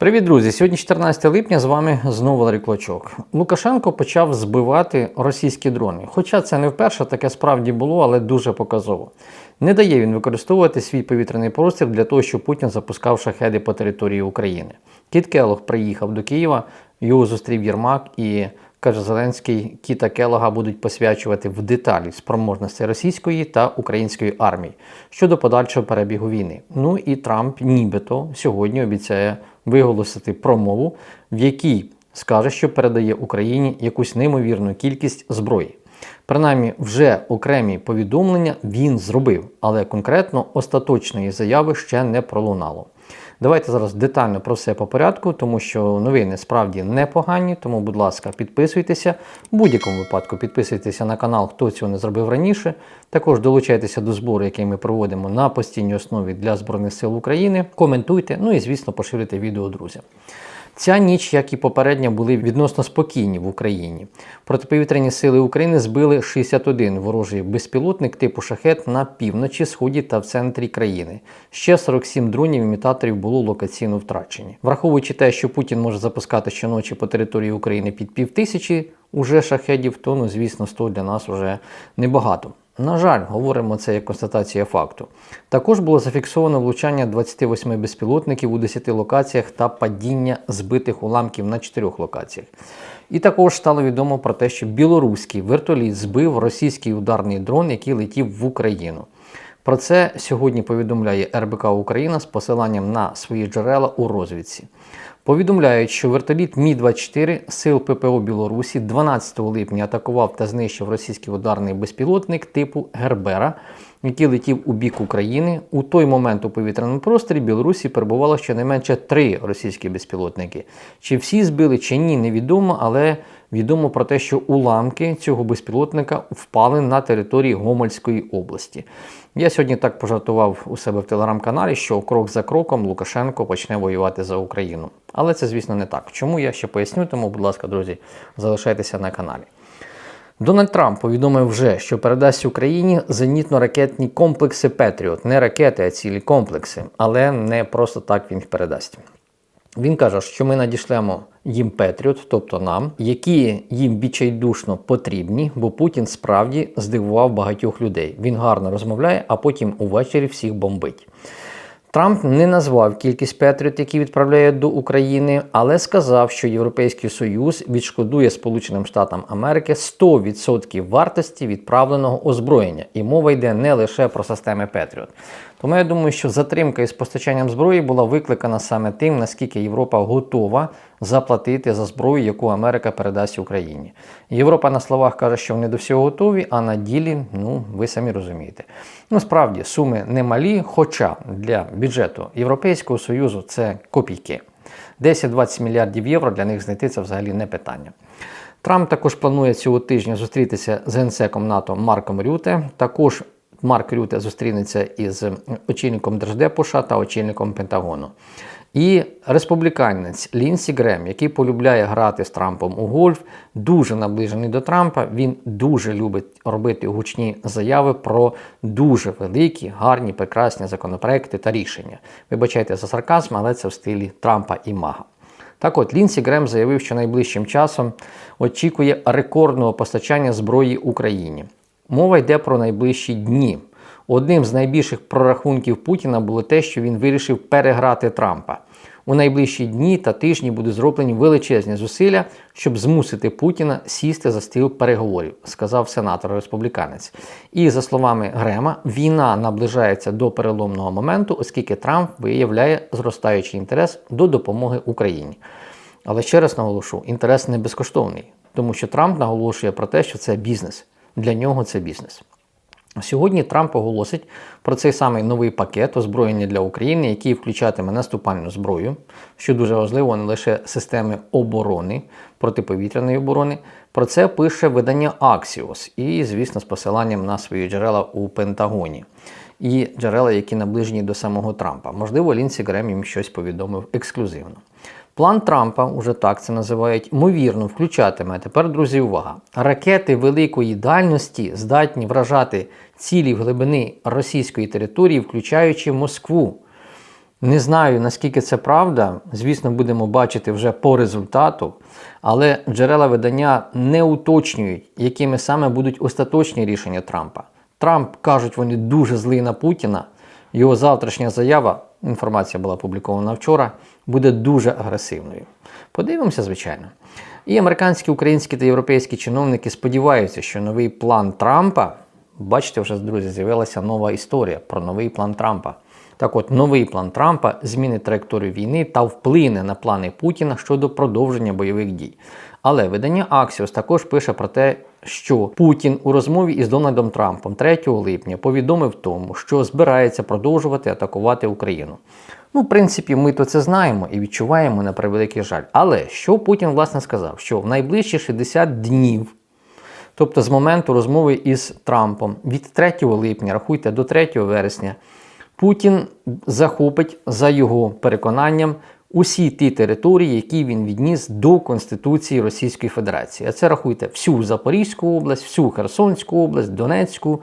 Привіт, друзі! Сьогодні 14 липня з вами знову Ларі Клочок. Лукашенко почав збивати російські дрони. Хоча це не вперше таке справді було, але дуже показово. Не дає він використовувати свій повітряний простір для того, щоб Путін запускав шахеди по території України. Кіт Келох приїхав до Києва, його зустрів Єрмак і каже Зеленський, Кіта Келога будуть посвячувати в деталі спроможності російської та української армії щодо подальшого перебігу війни. Ну і Трамп нібито сьогодні обіцяє виголосити промову, в якій скаже, що передає Україні якусь неймовірну кількість зброї. Принаймні, вже окремі повідомлення він зробив, але конкретно остаточної заяви ще не пролунало. Давайте зараз детально про все по порядку, тому що новини справді непогані. Тому, будь ласка, підписуйтеся. В будь-якому випадку підписуйтеся на канал, хто цього не зробив раніше. Також долучайтеся до збору, який ми проводимо на постійній основі для Збройних сил України. Коментуйте, ну і звісно, поширюйте відео друзям. Ця ніч, як і попередня, були відносно спокійні в Україні. Протиповітряні сили України збили 61 ворожий безпілотник типу шахет на півночі, сході та в центрі країни. Ще 47 дронів імітаторів було локаційно втрачені. Враховуючи те, що Путін може запускати щоночі по території України під півтисячі уже шахедів, то ну звісно 100 для нас вже небагато. На жаль, говоримо це як констатація факту. Також було зафіксовано влучання 28 безпілотників у 10 локаціях та падіння збитих уламків на 4 локаціях. І також стало відомо про те, що білоруський вертоліт збив російський ударний дрон, який летів в Україну. Про це сьогодні повідомляє РБК Україна з посиланням на свої джерела у розвідці. Повідомляють, що вертоліт Мі-24 сил ППО Білорусі 12 липня атакував та знищив російський ударний безпілотник типу Гербера, який летів у бік України. У той момент у повітряному просторі Білорусі перебувало щонайменше три російські безпілотники. Чи всі збили, чи ні, невідомо, але відомо про те, що уламки цього безпілотника впали на території Гомельської області. Я сьогодні так пожартував у себе в телеграм-каналі, що крок за кроком Лукашенко почне воювати за Україну. Але це, звісно, не так. Чому я ще поясню, тому, будь ласка, друзі, залишайтеся на каналі. Дональд Трамп повідомив вже, що передасть Україні зенітно-ракетні комплекси Петріот. Не ракети, а цілі комплекси, але не просто так він їх передасть. Він каже, що ми надішлемо їм Петріот, тобто нам, які їм відчайдушно потрібні, бо Путін справді здивував багатьох людей. Він гарно розмовляє, а потім увечері всіх бомбить. Трамп не назвав кількість Петріот, які відправляє до України, але сказав, що Європейський Союз відшкодує Сполученим Штатам Америки 100% вартості відправленого озброєння, і мова йде не лише про системи Петріот. Тому я думаю, що затримка із постачанням зброї була викликана саме тим, наскільки Європа готова заплатити за зброю, яку Америка передасть Україні. Європа на словах каже, що вони до всього готові, а на ділі, ну ви самі розумієте. Ну справді суми немалі, хоча для бюджету Європейського Союзу це копійки. 10-20 мільярдів євро для них знайти це взагалі не питання. Трамп також планує цього тижня зустрітися з генсеком НАТО Марком Рюте. Також Марк Рюте зустрінеться із очільником Держдепу США та очільником Пентагону. І республіканець Лінсі Грем, який полюбляє грати з Трампом у гольф, дуже наближений до Трампа. Він дуже любить робити гучні заяви про дуже великі, гарні, прекрасні законопроекти та рішення. Вибачайте за сарказм, але це в стилі Трампа і Мага. Так от Лінсі Грем заявив, що найближчим часом очікує рекордного постачання зброї Україні. Мова йде про найближчі дні. Одним з найбільших прорахунків Путіна було те, що він вирішив переграти Трампа. У найближчі дні та тижні будуть зроблені величезні зусилля, щоб змусити Путіна сісти за стіл переговорів, сказав сенатор республіканець. І за словами Грема, війна наближається до переломного моменту, оскільки Трамп виявляє зростаючий інтерес до допомоги Україні. Але ще раз наголошу, інтерес не безкоштовний, тому що Трамп наголошує про те, що це бізнес. Для нього це бізнес. Сьогодні Трамп оголосить про цей самий новий пакет озброєння для України, який включатиме наступальну зброю, що дуже важливо, не лише системи оборони, протиповітряної оборони. Про це пише видання Axios і, звісно, з посиланням на свої джерела у Пентагоні. І джерела, які наближені до самого Трампа. Можливо, Лінсі Грем їм щось повідомив ексклюзивно. План Трампа, уже так це називають, ймовірно, включатиме тепер, друзі, увага. Ракети великої дальності здатні вражати цілі глибини російської території, включаючи Москву. Не знаю, наскільки це правда. Звісно, будемо бачити вже по результату. Але джерела видання не уточнюють, якими саме будуть остаточні рішення Трампа. Трамп кажуть, вони дуже злий на Путіна. Його завтрашня заява, інформація була опублікована вчора, буде дуже агресивною. Подивимося, звичайно. І американські, українські та європейські чиновники сподіваються, що новий план Трампа, бачите, вже друзі, з'явилася нова історія про новий план Трампа. Так от, новий план Трампа змінить траєкторію війни та вплине на плани Путіна щодо продовження бойових дій. Але видання Axios також пише про те, що Путін у розмові із Дональдом Трампом 3 липня повідомив тому, що збирається продовжувати атакувати Україну. Ну, в принципі, ми то це знаємо і відчуваємо на превеликий жаль. Але що Путін власне сказав? Що в найближчі 60 днів, тобто з моменту розмови із Трампом від 3 липня, рахуйте до 3 вересня, Путін захопить за його переконанням усі ті території, які він відніс до Конституції Російської Федерації. А це рахуйте всю Запорізьку область, всю Херсонську область, Донецьку,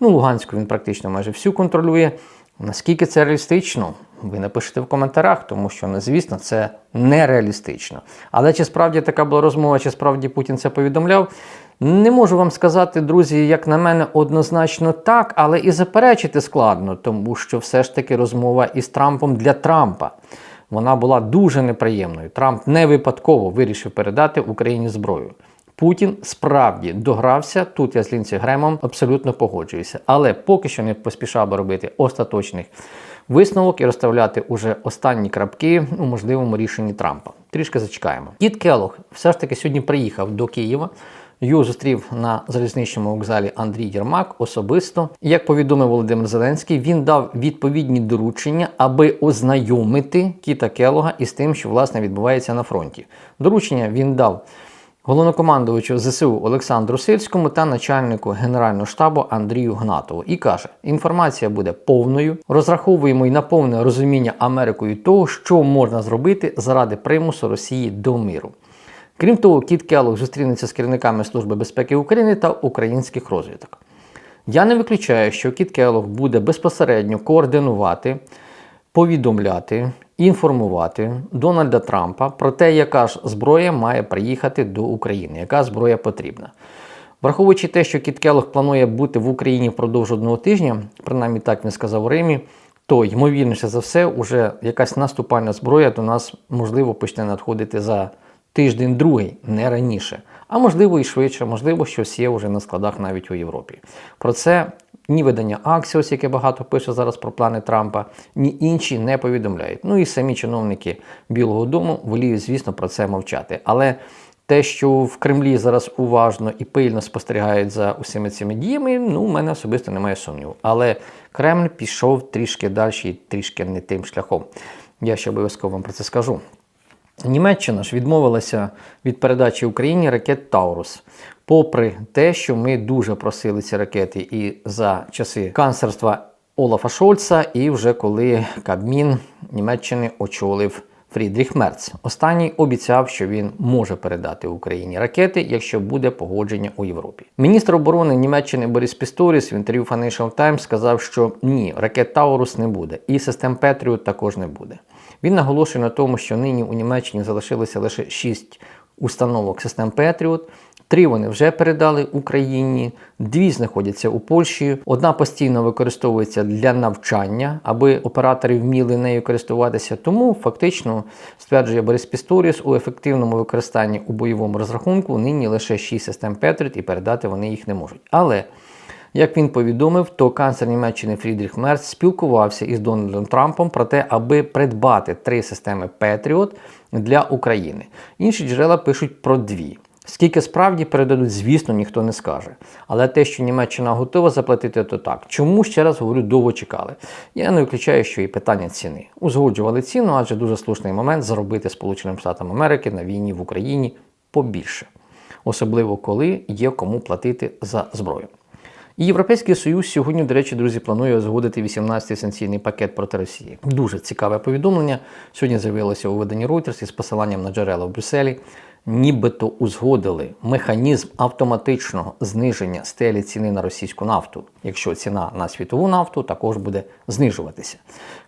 ну Луганську він практично майже всю контролює. Наскільки це реалістично? Ви напишете в коментарях, тому що, ну, звісно, це нереалістично. Але чи справді така була розмова, чи справді Путін це повідомляв? Не можу вам сказати, друзі, як на мене, однозначно так, але і заперечити складно, тому що все ж таки розмова із Трампом для Трампа. Вона була дуже неприємною. Трамп не випадково вирішив передати Україні зброю. Путін справді догрався. Тут я з Лінці Гремом абсолютно погоджуюся. Але поки що не поспішав би робити остаточних висновок і розставляти уже останні крапки у можливому рішенні Трампа. Трішки зачекаємо. Кіт Келох все ж таки сьогодні приїхав до Києва. Його зустрів на залізничному вокзалі Андрій Єрмак особисто. Як повідомив Володимир Зеленський, він дав відповідні доручення, аби ознайомити Кіта Келога із тим, що власне відбувається на фронті. Доручення він дав головнокомандувачу ЗСУ Олександру Сирському та начальнику Генерального штабу Андрію Гнатову. І каже: інформація буде повною. Розраховуємо й на повне розуміння Америкою того, що можна зробити заради примусу Росії до миру. Крім того, Кіт Келлог зустрінеться з керівниками Служби безпеки України та українських розвідок. Я не виключаю, що Кіт Келлог буде безпосередньо координувати, повідомляти, інформувати Дональда Трампа про те, яка ж зброя має приїхати до України, яка зброя потрібна. Враховуючи те, що Кіт Келлог планує бути в Україні впродовж одного тижня, принаймні так він сказав у Римі, то ймовірніше за все, уже якась наступальна зброя до нас можливо почне надходити за тиждень другий, не раніше. А можливо і швидше, можливо, щось є вже на складах навіть у Європі. Про це ні видання Axios, яке багато пише зараз про плани Трампа, ні інші не повідомляють. Ну і самі чиновники Білого Дому воліють, звісно, про це мовчати. Але те, що в Кремлі зараз уважно і пильно спостерігають за усіми цими діями, ну, у мене особисто немає сумніву. Але Кремль пішов трішки далі трішки не тим шляхом. Я ще обов'язково вам про це скажу. Німеччина ж відмовилася від передачі Україні ракет Таурус. Попри те, що ми дуже просили ці ракети і за часи канцерства Олафа Шольца, і вже коли Кабмін Німеччини очолив Фрідріх Мерц. Останній обіцяв, що він може передати Україні ракети, якщо буде погодження у Європі. Міністр оборони Німеччини Борис Пісторіс в інтерв'ю Financial Times сказав, що ні, ракет Таурус не буде, і систем Петріот також не буде. Він наголошує на тому, що нині у Німеччині залишилося лише 6 установок систем Петріот. Три вони вже передали Україні, дві знаходяться у Польщі. Одна постійно використовується для навчання, аби оператори вміли нею користуватися. Тому фактично стверджує Борис Пісторіс у ефективному використанні у бойовому розрахунку нині лише 6 систем Петріот і передати вони їх не можуть. Але як він повідомив, то канцлер Німеччини Фрідріх Мерц спілкувався із Дональдом Трампом про те, аби придбати три системи Петріот для України. Інші джерела пишуть про дві. Скільки справді передадуть, звісно, ніхто не скаже. Але те, що Німеччина готова заплатити, то так. Чому ще раз говорю, довго чекали? Я не виключаю, що і питання ціни. Узгоджували ціну, адже дуже слушний момент заробити Сполученим Штатам Америки на війні в Україні побільше, особливо коли є кому платити за зброю. Європейський Союз сьогодні, до речі, друзі, планує узгодити 18-й санкційний пакет проти Росії. Дуже цікаве повідомлення. Сьогодні з'явилося у виданні Reuters із посиланням на джерела в Брюсселі. Нібито узгодили механізм автоматичного зниження стелі ціни на російську нафту, якщо ціна на світову нафту також буде знижуватися.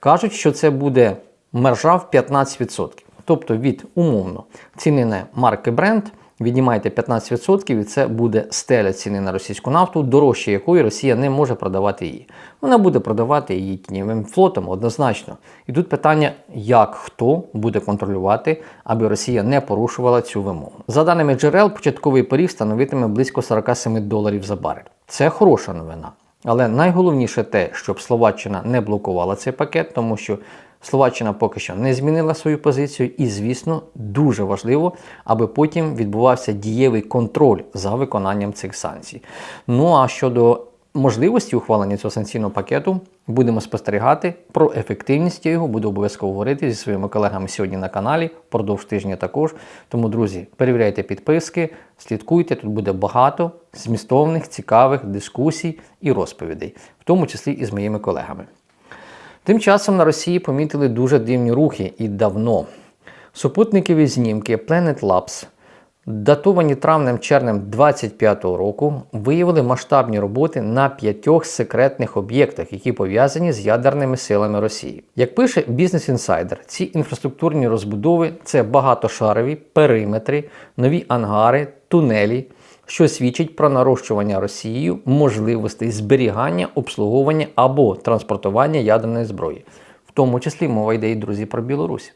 Кажуть, що це буде мержа в 15%. Тобто від умовно ціни на марки бренд віднімаєте 15% і це буде стеля ціни на російську нафту, дорожче якої Росія не може продавати її. Вона буде продавати її тіньовим флотом однозначно. І тут питання, як хто буде контролювати, аби Росія не порушувала цю вимогу. За даними джерел, початковий поріг становитиме близько 47 доларів за барель. Це хороша новина. Але найголовніше те, щоб Словаччина не блокувала цей пакет, тому що Словаччина поки що не змінила свою позицію, і, звісно, дуже важливо, аби потім відбувався дієвий контроль за виконанням цих санкцій. Ну а щодо можливості ухвалення цього санкційного пакету, будемо спостерігати про ефективність його. Буду обов'язково говорити зі своїми колегами сьогодні на каналі, впродовж тижня також. Тому, друзі, перевіряйте підписки, слідкуйте, тут буде багато змістовних, цікавих дискусій і розповідей, в тому числі і з моїми колегами. Тим часом на Росії помітили дуже дивні рухи і давно. Супутникові знімки Planet Labs, датовані травнем-червнем 25-го року, виявили масштабні роботи на п'ятьох секретних об'єктах, які пов'язані з ядерними силами Росії. Як пише Business Insider, ці інфраструктурні розбудови це багатошарові периметри, нові ангари, тунелі що свідчить про нарощування Росією можливостей зберігання, обслуговування або транспортування ядерної зброї, в тому числі мова йде і друзі про Білорусь.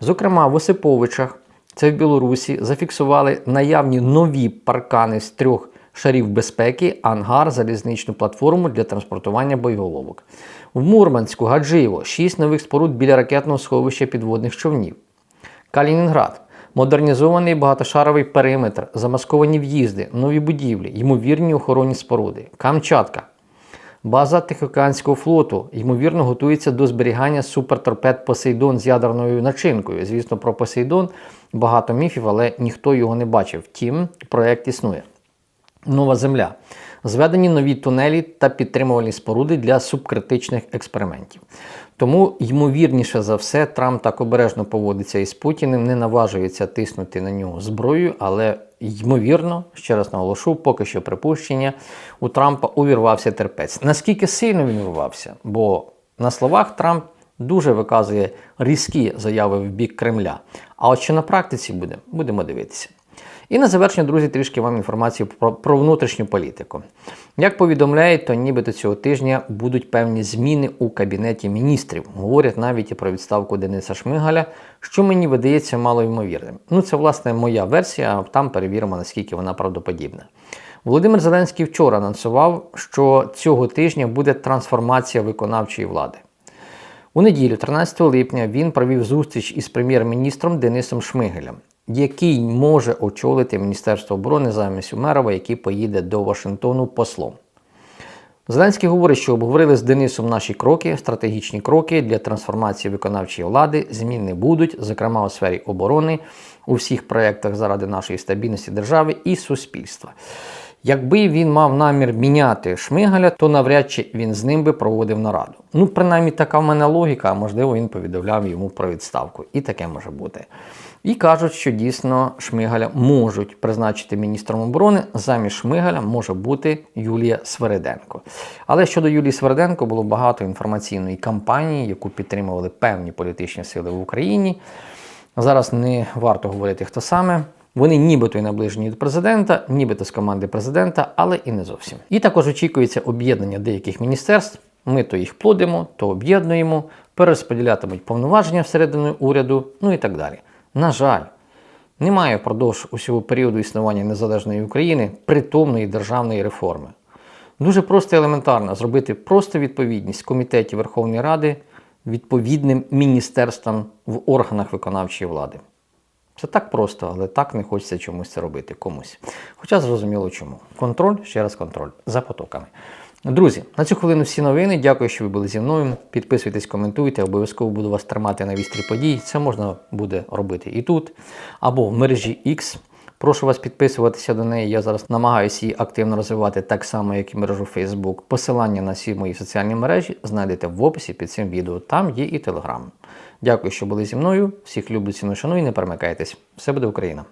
Зокрема, в Осиповичах, це в Білорусі, зафіксували наявні нові паркани з трьох шарів безпеки, ангар, залізничну платформу для транспортування боєголовок. В Мурманську, Гаджиєво, шість нових споруд біля ракетного сховища підводних човнів. Калінінград. Модернізований багатошаровий периметр, замасковані в'їзди, нові будівлі, ймовірні охоронні споруди. Камчатка. База Тихоокеанського флоту, ймовірно, готується до зберігання суперторпед Посейдон з ядерною начинкою. Звісно, про Посейдон багато міфів, але ніхто його не бачив. Втім, проєкт існує. Нова Земля. Зведені нові тунелі та підтримувальні споруди для субкритичних експериментів. Тому, ймовірніше за все, Трамп так обережно поводиться із Путіним, не наважується тиснути на нього зброєю, але ймовірно, ще раз наголошу, поки що припущення у Трампа увірвався терпець. Наскільки сильно він увірвався? Бо на словах Трамп дуже виказує різкі заяви в бік Кремля. А от що на практиці буде, будемо дивитися. І на завершення, друзі, трішки вам інформацію про, про внутрішню політику. Як повідомляють, то нібито цього тижня будуть певні зміни у кабінеті міністрів. Говорять навіть і про відставку Дениса Шмигаля, що мені видається малоймовірним. Ну, це, власне, моя версія, а там перевіримо, наскільки вона правдоподібна. Володимир Зеленський вчора анонсував, що цього тижня буде трансформація виконавчої влади. У неділю, 13 липня, він провів зустріч із прем'єр-міністром Денисом Шмигелем який може очолити Міністерство оборони замість Умерова, який поїде до Вашингтону послом. Зеленський говорить, що обговорили з Денисом наші кроки, стратегічні кроки для трансформації виконавчої влади. Зміни будуть, зокрема у сфері оборони, у всіх проєктах заради нашої стабільності держави і суспільства. Якби він мав намір міняти Шмигаля, то навряд чи він з ним би проводив нараду. Ну, принаймні, така в мене логіка, а можливо, він повідомляв йому про відставку. І таке може бути. І кажуть, що дійсно Шмигаля можуть призначити міністром оборони. Замість Шмигаля може бути Юлія Свериденко. Але щодо Юлії Свериденко було багато інформаційної кампанії, яку підтримували певні політичні сили в Україні. Зараз не варто говорити, хто саме. Вони нібито й наближені до президента, нібито з команди президента, але і не зовсім. І також очікується об'єднання деяких міністерств. Ми то їх плодимо, то об'єднуємо, перерозподілятимуть повноваження всередину уряду, ну і так далі. На жаль, немає впродовж усього періоду існування незалежної України притомної державної реформи. Дуже просто і елементарно зробити просто відповідність комітетів Верховної Ради відповідним міністерствам в органах виконавчої влади. Це так просто, але так не хочеться чомусь це робити комусь. Хоча зрозуміло чому. Контроль, ще раз контроль за потоками. Друзі, на цю хвилину всі новини. Дякую, що ви були зі мною. Підписуйтесь, коментуйте, обов'язково буду вас тримати на вістрі подій. Це можна буде робити і тут, або в мережі X. Прошу вас підписуватися до неї. Я зараз намагаюся її активно розвивати так само, як і мережу Facebook. Посилання на всі мої соціальні мережі знайдете в описі під цим відео. Там є і Telegram. Дякую, що були зі мною. Всіх люблю, ціну, шану і не перемикайтесь. Все буде Україна!